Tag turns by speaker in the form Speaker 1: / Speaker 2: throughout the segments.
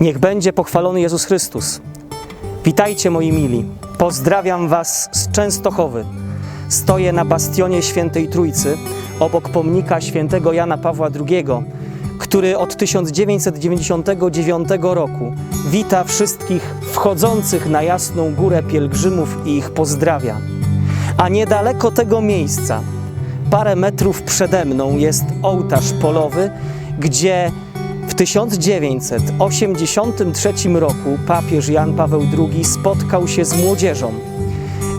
Speaker 1: Niech będzie pochwalony Jezus Chrystus. Witajcie moi mili. Pozdrawiam Was z Częstochowy. Stoję na bastionie Świętej Trójcy obok pomnika świętego Jana Pawła II, który od 1999 roku wita wszystkich wchodzących na Jasną Górę pielgrzymów i ich pozdrawia. A niedaleko tego miejsca, parę metrów przede mną, jest ołtarz polowy, gdzie 1983 roku papież Jan Paweł II spotkał się z młodzieżą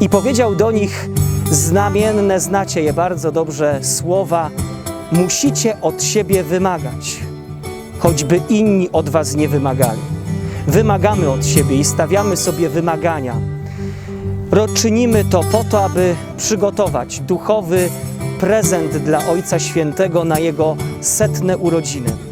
Speaker 1: i powiedział do nich znamienne, znacie je bardzo dobrze, słowa: Musicie od siebie wymagać, choćby inni od was nie wymagali. Wymagamy od siebie i stawiamy sobie wymagania. Czynimy to po to, aby przygotować duchowy prezent dla Ojca Świętego na jego setne urodziny.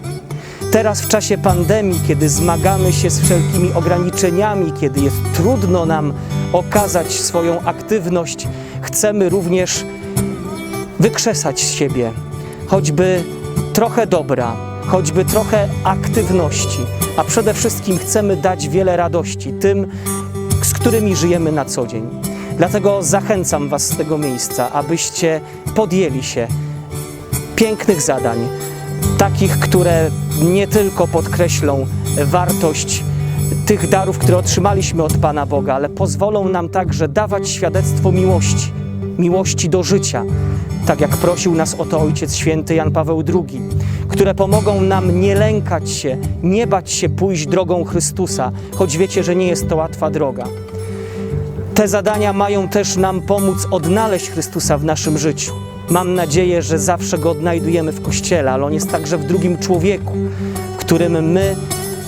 Speaker 1: Teraz w czasie pandemii, kiedy zmagamy się z wszelkimi ograniczeniami, kiedy jest trudno nam okazać swoją aktywność, chcemy również wykrzesać z siebie choćby trochę dobra, choćby trochę aktywności, a przede wszystkim chcemy dać wiele radości tym, z którymi żyjemy na co dzień. Dlatego zachęcam Was z tego miejsca, abyście podjęli się pięknych zadań, takich, które nie tylko podkreślą wartość tych darów, które otrzymaliśmy od Pana Boga, ale pozwolą nam także dawać świadectwo miłości, miłości do życia, tak jak prosił nas o to Ojciec Święty Jan Paweł II, które pomogą nam nie lękać się, nie bać się pójść drogą Chrystusa, choć wiecie, że nie jest to łatwa droga. Te zadania mają też nam pomóc odnaleźć Chrystusa w naszym życiu. Mam nadzieję, że zawsze go odnajdujemy w Kościele, ale on jest także w drugim człowieku, którym my,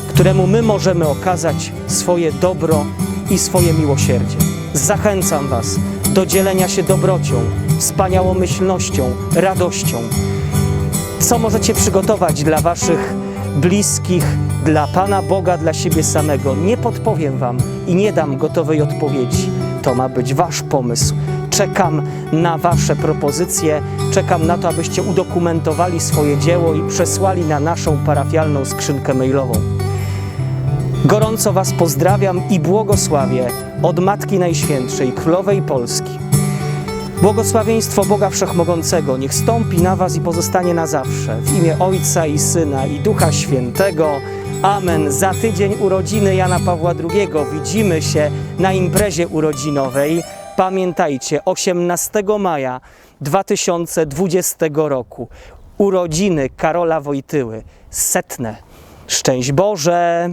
Speaker 1: któremu my możemy okazać swoje dobro i swoje miłosierdzie. Zachęcam Was do dzielenia się dobrocią, wspaniałomyślnością, radością. Co możecie przygotować dla Waszych bliskich, dla Pana Boga, dla siebie samego? Nie podpowiem Wam i nie dam gotowej odpowiedzi. To ma być Wasz pomysł. Czekam na Wasze propozycje, czekam na to, abyście udokumentowali swoje dzieło i przesłali na naszą parafialną skrzynkę mailową. Gorąco Was pozdrawiam i błogosławię od Matki Najświętszej, Królowej Polski. Błogosławieństwo Boga Wszechmogącego niech stąpi na Was i pozostanie na zawsze. W imię Ojca i Syna i Ducha Świętego. Amen. Za tydzień urodziny Jana Pawła II widzimy się na imprezie urodzinowej. Pamiętajcie, 18 maja 2020 roku urodziny Karola Wojtyły. Setne. Szczęść Boże!